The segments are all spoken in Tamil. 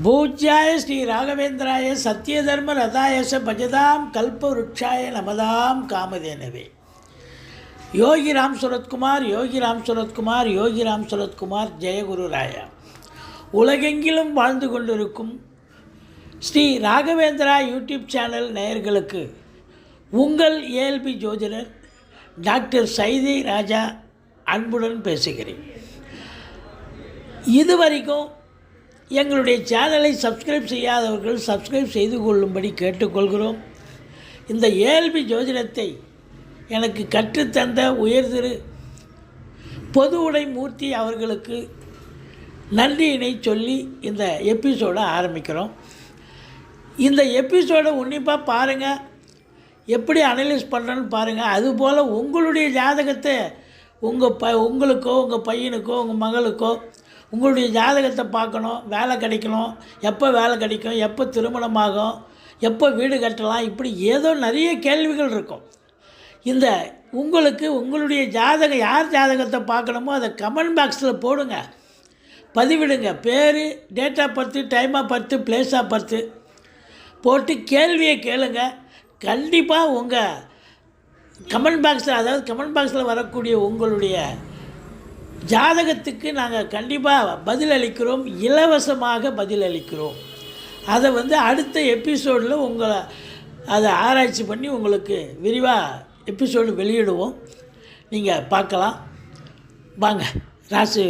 பூஜ்யாய ஸ்ரீ ராகவேந்திராய சத்யதர்ம ரதாயச பஜதாம் கல்பவருட்சாய நமதாம் காமதேனவே. யோகி ராம் சுரத்குமார் யோகி ராம் சுரத்குமார் யோகி ராம் சுரத்குமார் ஜெயகுரு ராயா. உலகெங்கிலும் வாழ்ந்து கொண்டிருக்கும் ஸ்ரீ ராகவேந்திரா யூடியூப் சேனல் நேயர்களுக்கு உங்கள் ஏஎல்பி ஜோதிடர் டாக்டர் சைதி ராஜா அன்புடன் பேசுகிறேன். இதுவரைக்கும் எங்களுடைய சேனலை சப்ஸ்கிரைப் செய்யாதவர்கள் சப்ஸ்கிரைப் செய்து கொள்ளும்படி கேட்டுக்கொள்கிறோம். இந்த ஏஎல்பி ஜோதிடத்தை எனக்கு கற்றுத்தந்த உயர்திரு பொது உடை மூர்த்தி அவர்களுக்கு நன்றியினை சொல்லி இந்த எபிசோடை ஆரம்பிக்கிறோம். இந்த எபிசோடை உன்னிப்பாக பாருங்கள் எப்படி அனலைஸ் பண்ணுறேன்னு பாருங்கள் அதுபோல் உங்களுடைய ஜாதகத்தை உங்கள் ப உங்களுக்கோ உங்கள் பையனுக்கோ உங்கள் மகளுக்கோ உங்களுடைய ஜாதகத்தை பார்க்கணும் வேலை கிடைக்கணும் எப்போ வேலை கிடைக்கும் எப்போ திருமணமாகும் எப்போ வீடு கட்டலாம் இப்படி ஏதோ நிறைய கேள்விகள் இருக்கும். இந்த உங்களுக்கு உங்களுடைய ஜாதகம் யார் ஜாதகத்தை பார்க்கணுமோ அதை கமெண்ட் பாக்ஸில் போடுங்க. பதிவிடுங்க. பேர் date of birth time of birth place of birth போட்டு கேள்வியை கேளுங்க. கண்டிப்பாக உங்கள் கமெண்ட் பாக்ஸில் அதாவது கமெண்ட் பாக்ஸில் வரக்கூடிய உங்களுடைய ஜாதகத்துக்கு நாங்கள் கண்டிப்பாக பதில் அளிக்கிறோம் இலவசமாக பதில் அளிக்கிறோம் அதை வந்து அடுத்த எபிசோடில் உங்களை அதை ஆராய்ச்சி பண்ணி உங்களுக்கு விரிவாக எபிசோடு வெளியிடுவோம். நீங்கள் பார்க்கலாம். வாங்க ராசி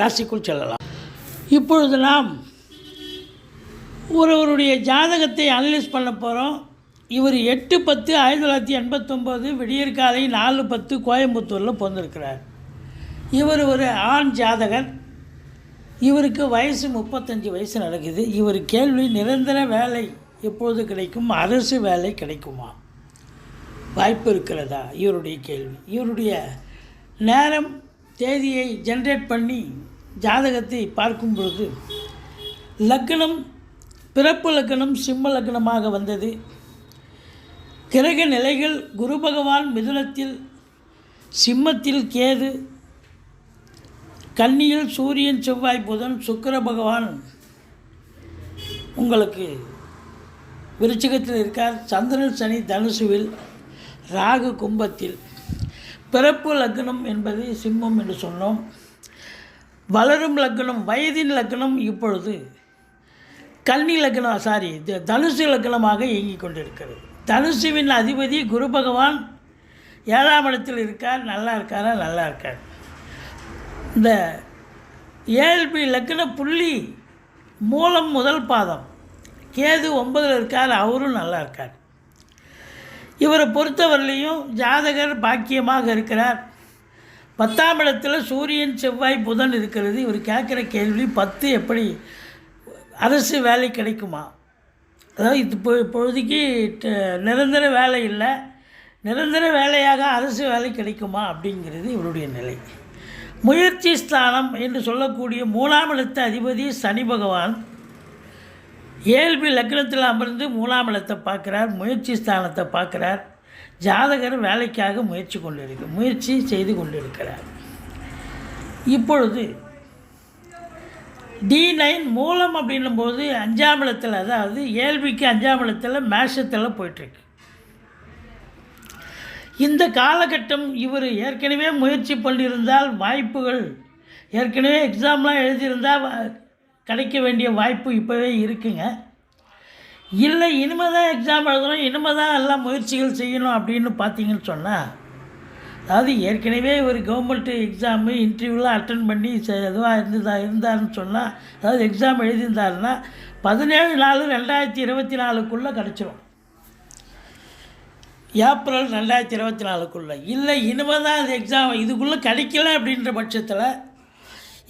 ராசிக்குள் செல்லலாம். இப்பொழுது நாம் ஒருவருடைய ஜாதகத்தை அனலைஸ் பண்ண போகிறோம் இவர் எட்டு பத்து ஆயிரத்தி தொள்ளாயிரத்தி எண்பத்தொம்போது விடியற்காலை நாலு பத்து கோயம்புத்தூரில் பிறந்திருக்கிறார். இவர் ஒரு ஆண் ஜாதகர். இவருக்கு வயசு முப்பத்தஞ்சு வயசு நடக்குது. இவர் கேள்வி நிரந்தர வேலை எப்போது கிடைக்கும்? அரசு வேலை கிடைக்குமா? வாய்ப்பு இருக்கிறதா? இவருடைய கேள்வி. இவருடைய நேரம் தேதியை ஜென்ரேட் பண்ணி ஜாதகத்தை பார்க்கும் பொழுது லக்னம் பிறப்பு லக்னம் சிம்ம லக்னமாக வந்தது. கிரக நிலைகள் குரு பகவான் மிதுனத்தில் சிம்மத்தில் கேது கன்னியில் சூரியன் செவ்வாய் புதன் சுக்கர பகவான் உங்களுக்கு விருச்சிகத்தில் இருக்கார். சந்திரன் சனி தனுசுவில் ராகு கும்பத்தில். பிறப்பு லக்னம் என்பது சிம்மம் என்று சொன்னோம். வளரும் லக்னம் வயதின் லக்னம் இப்பொழுது கன்னி லக்னம் சாரி த- தனுசு லக்னமாக இயங்கிக் கொண்டிருக்கிறது. தனுசுவின் அதிபதி குரு பகவான் ஏழாம் இடத்தில் இருக்கார். நல்லா இருக்காரா? நல்லா இருக்கார். இந்த ஏஎல்பி லக்ன புள்ளி மூலம் முதல் பாதம். கேது ஒன்பதில் இருக்கார் அவரும் நல்லா இருக்கார். இவரை பொறுத்தவரையிலையும் ஜாதகர் பாக்கியமாக இருக்கிறார். பத்தாம் இடத்துல சூரியன் செவ்வாய் புதன் இருக்கிறது. இவர் கேட்குற கேள்வி பத்து எப்படி அரசு வேலை கிடைக்குமா? அதாவது இது இப்போ இப்பொழுதைக்கு நிரந்தர வேலை இல்லை. நிரந்தர வேலையாக அரசு வேலை கிடைக்குமா அப்படிங்கிறது இவருடைய நிலை. முயற்சி ஸ்தானம் என்று சொல்லக்கூடிய மூணாம் இடத்த அதிபதி சனி பகவான் இயல்பு லக்னத்தில் அமர்ந்து மூணாம் இடத்தை பார்க்குறார் முயற்சி ஸ்தானத்தை பார்க்குறார். ஜாதகர் வேலைக்காக முயற்சி கொண்டிருக்க முயற்சி செய்து கொண்டிருக்கிறார். இப்பொழுது டி நைன் மூலம் அப்படின்னும்போது அஞ்சாம் இடத்தில் அதாவது இயல்பிக்கு அஞ்சாம் இடத்தில் மேஷத்தில் போயிட்டுருக்கு. இந்த காலகட்டம் இவர் ஏற்கனவே முயற்சி பண்ணியிருந்தால் வாய்ப்புகள் ஏற்கனவே எக்ஸாம்லாம் எழுதியிருந்தால் கிடைக்க வேண்டிய வாய்ப்பு இப்போவே இருக்குங்க. இல்லை இனிமேல் தான் எக்ஸாம் எழுதணும் இனிமேல் தான் எல்லாம் முயற்சிகள் செய்யணும் அப்படின்னு பார்த்தீங்கன்னு சொன்னால் அதாவது ஏற்கனவே இவர் கவர்மெண்ட் எக்ஸாமு இன்டர்வியூலாம் அட்டன் பண்ணி எதுவாக இருந்ததா இருந்தாருன்னு சொன்னால் அதாவது எக்ஸாம் எழுதியிருந்தாருன்னா பதினேழு நாலு ரெண்டாயிரத்தி இருபத்தி நாலுக்குள்ளே கிடச்சிரும். ஏப்ரல் ரெண்டாயிரத்தி இருபத்தி நாலுக்குள்ளே. இல்லை இனிமேல் தான் அது எக்ஸாம் இதுக்குள்ளே கிடைக்கல அப்படின்ற பட்சத்தில்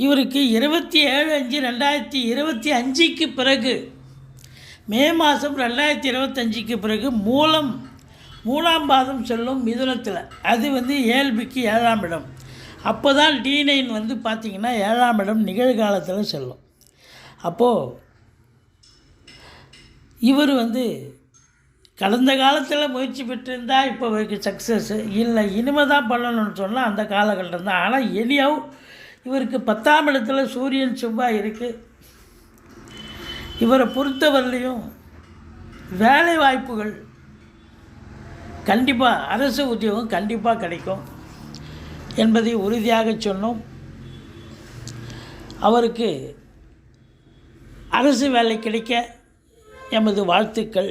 இவருக்கு இருபத்தி ஏழு அஞ்சு ரெண்டாயிரத்தி இருபத்தி அஞ்சுக்கு பிறகு மே மாதம் ரெண்டாயிரத்தி இருபத்தஞ்சிக்கு பிறகு மூலம் மூணாம் பாதம் செல்லும் மிதுனத்தில். அது வந்து ஏழ்பிக்கு ஏழாம் இடம். அப்போ தான் டி நைன் வந்து பார்த்திங்கன்னா ஏழாம் இடம் நிகழ்காலத்தில் செல்லும். அப்போது இவர் வந்து கடந்த காலத்தில் முயற்சி பெற்றிருந்தால் இப்போ இவருக்கு சக்ஸஸ் இல்லை. இனிமே தான் பண்ணணும்னு சொன்னால் அந்த காலகட்டம் தான். ஆனால் எனியாவும் இவருக்கு பத்தாம் இடத்துல சூரியன் செவ்வாய் இருக்குது இவரை பொறுத்தவரையிலையும் வேலை வாய்ப்புகள் கண்டிப்பாக அரசு உத்தியோகம் கண்டிப்பாக கிடைக்கும் என்பதை உறுதியாக சொன்னோம். அவருக்கு அரசு வேலை கிடைக்க எமது வாழ்த்துக்கள்.